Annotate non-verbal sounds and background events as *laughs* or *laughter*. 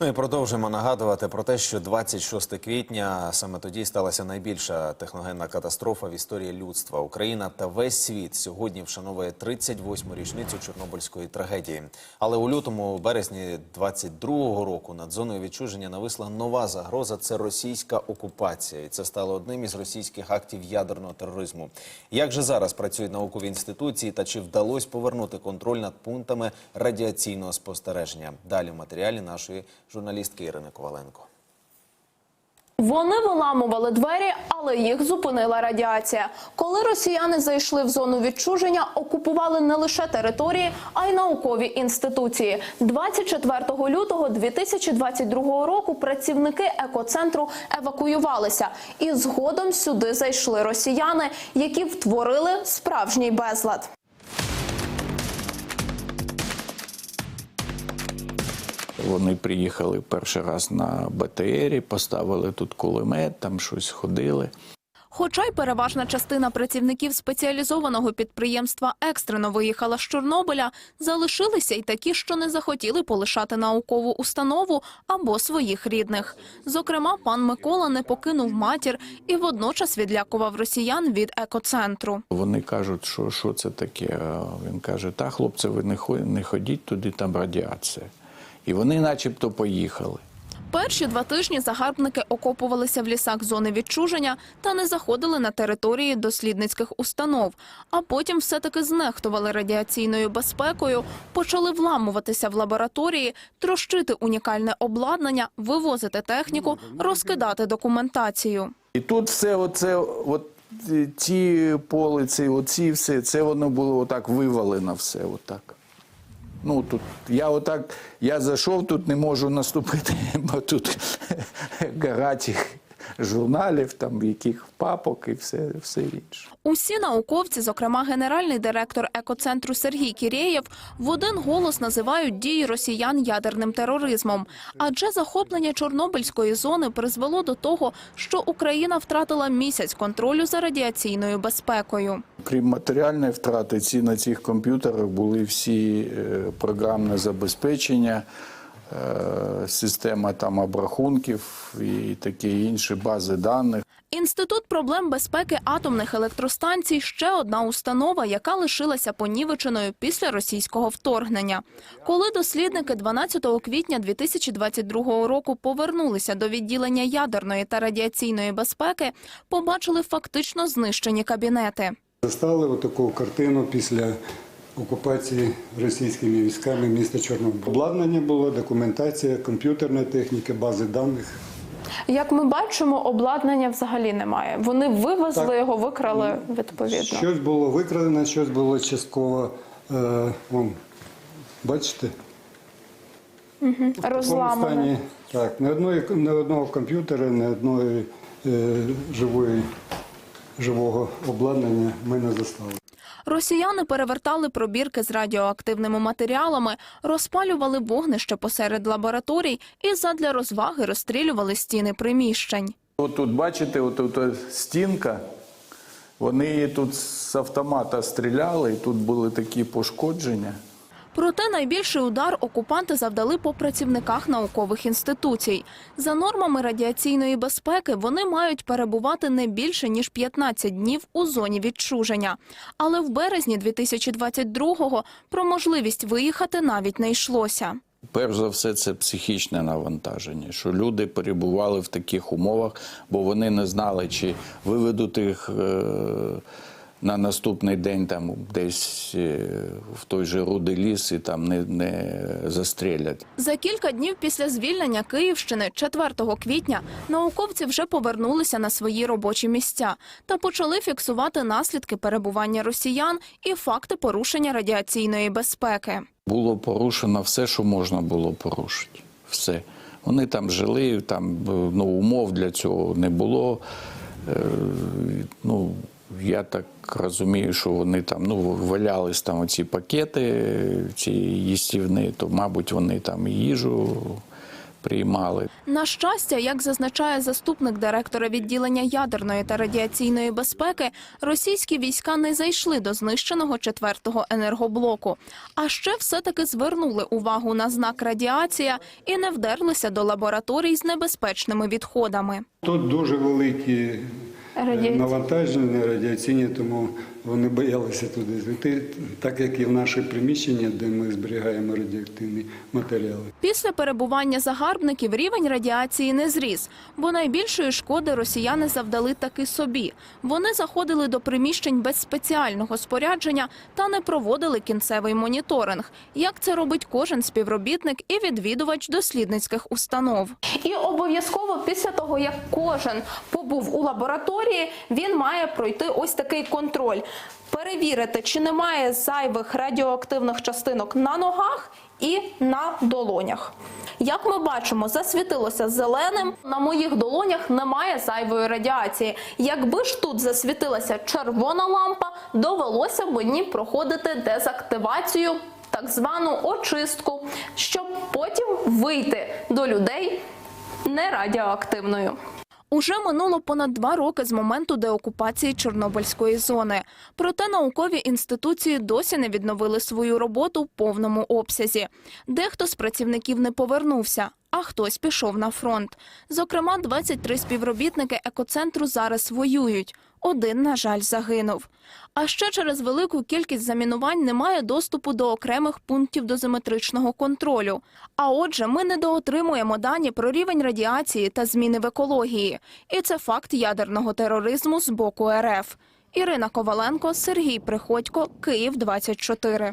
Ну і продовжуємо нагадувати про те, що 26 квітня саме тоді сталася найбільша техногенна катастрофа в історії людства. Україна та весь світ сьогодні вшановує 38-му річницю Чорнобильської трагедії. Але у лютому, березні 22-го року над зоною відчуження нависла нова загроза. Це російська окупація, і це стало одним із російських актів ядерного тероризму. Як же зараз працюють наукові інституції та чи вдалося повернути контроль над пунктами радіаційного спостереження? Далі в матеріалі нашої журналістки Ірини Коваленко. Вони виламували двері, але їх зупинила радіація. Коли росіяни зайшли в зону відчуження, окупували не лише території, а й наукові інституції. 24 лютого 2022 року працівники екоцентру евакуювалися, і згодом сюди зайшли росіяни, які втворили справжній безлад. Вони приїхали перший раз на БТРі, поставили тут кулемет, там щось ходили. Хоча й переважна частина працівників спеціалізованого підприємства екстрено виїхала з Чорнобиля, залишилися й такі, що не захотіли полишати наукову установу або своїх рідних. Зокрема, пан Микола не покинув матір і водночас відлякував росіян від екоцентру. Вони кажуть, що, що це таке. Він каже: та хлопці, ви не хо- не ходіть туди, там радіація. І вони начебто поїхали. Перші два тижні загарбники окопувалися в лісах зони відчуження та не заходили на території дослідницьких установ. А потім все-таки знехтували радіаційною безпекою, почали вламуватися в лабораторії, трощити унікальне обладнання, вивозити техніку, розкидати документацію. І тут все оце, от е, ці полиці, оці все, це воно було отак вивалено все отак. Ну тут я отак, я зайшов, тут не можу наступити, *laughs* бо тут *laughs* цих журналів, там яких папок і все, все інше. Усі науковці, зокрема генеральний директор екоцентру Сергій Кірєєв, в один голос називають дії росіян ядерним тероризмом. Адже захоплення Чорнобильської зони призвело до того, що Україна втратила місяць контролю за радіаційною безпекою. Крім матеріальної втрати, ці на цих комп'ютерах були всі е, програмне забезпечення, система там обрахунків і такі інші бази даних. Інститут проблем безпеки атомних електростанцій ще одна установа, яка лишилася понівеченою після російського вторгнення. Коли дослідники 12 квітня 2022 року повернулися до відділення ядерної та радіаційної безпеки, побачили фактично знищені кабінети. Застали отаку картину після окупації російськими військами міста Чорнобиль. Обладнання було, документація, комп'ютерна техніка, бази даних. Як ми бачимо, обладнання взагалі немає. Вони вивезли Так. його, викрали відповідно. Щось було викрадено, щось було частково. Е, вон, бачите? Такому Розламане. стані, так, ні, одної, ні одного комп'ютера, ні одної е, живої, живого обладнання ми не застали. Росіяни перевертали пробірки з радіоактивними матеріалами, розпалювали вогнище посеред лабораторій і задля розваги розстрілювали стіни приміщень. От тут бачите, от, от стінка. Вони тут з автомата стріляли, і тут були такі пошкодження. Проте найбільший удар окупанти завдали по працівниках наукових інституцій. За нормами радіаційної безпеки вони мають перебувати не більше ніж 15 днів у зоні відчуження. Але в березні 2022-го про можливість виїхати навіть не йшлося. Перш за все, це психічне навантаження, що люди перебували в таких умовах, бо вони не знали, чи виведуть їх е, на наступний день там десь е, в той же рудий ліс і там не, не застрелять. За кілька днів після звільнення Київщини, 4 квітня, науковці вже повернулися на свої робочі місця та почали фіксувати наслідки перебування росіян і факти порушення радіаційної безпеки. Було порушено все, що можна було порушити. Все. Вони там жили, там е, ну, умов для цього не було. Е, ну, я так розумію, що вони там ну, валялись там оці пакети, ці їстівні, то, мабуть, вони там і їжу приймали. На щастя, як зазначає заступник директора відділення ядерної та радіаційної безпеки, російські війська не зайшли до знищеного четвертого енергоблоку. А ще все-таки звернули увагу на знак радіація і не вдерлися до лабораторій з небезпечними відходами. Тут дуже великі. Навантаження радіаційні, тому вони боялися туди зайти, так як і в наше приміщення, де ми зберігаємо радіоактивні матеріали. Після перебування загарбників рівень радіації не зріс, бо найбільшої шкоди росіяни завдали таки собі. Вони заходили до приміщень без спеціального спорядження та не проводили кінцевий моніторинг, як це робить кожен співробітник і відвідувач дослідницьких установ. І обов'язково після того, як кожен побув у лабораторії, він має пройти ось такий контроль. Перевірити, чи немає зайвих радіоактивних частинок на ногах і на долонях. Як ми бачимо, засвітилося зеленим. На моїх долонях немає зайвої радіації. Якби ж тут засвітилася червона лампа, довелося б мені проходити дезактивацію, так звану очистку, щоб потім вийти до людей нерадіоактивною. Уже минуло понад два роки з моменту деокупації Чорнобильської зони. Проте наукові інституції досі не відновили свою роботу в повному обсязі. Дехто з працівників не повернувся, а хтось пішов на фронт. Зокрема, 23 співробітники екоцентру зараз воюють. Один, на жаль, загинув. А ще через велику кількість замінувань немає доступу до окремих пунктів дозиметричного контролю. А отже, ми недоотримуємо дані про рівень радіації та зміни в екології. І це факт ядерного тероризму з боку РФ. Ірина Коваленко, Сергій Приходько, Київ 24.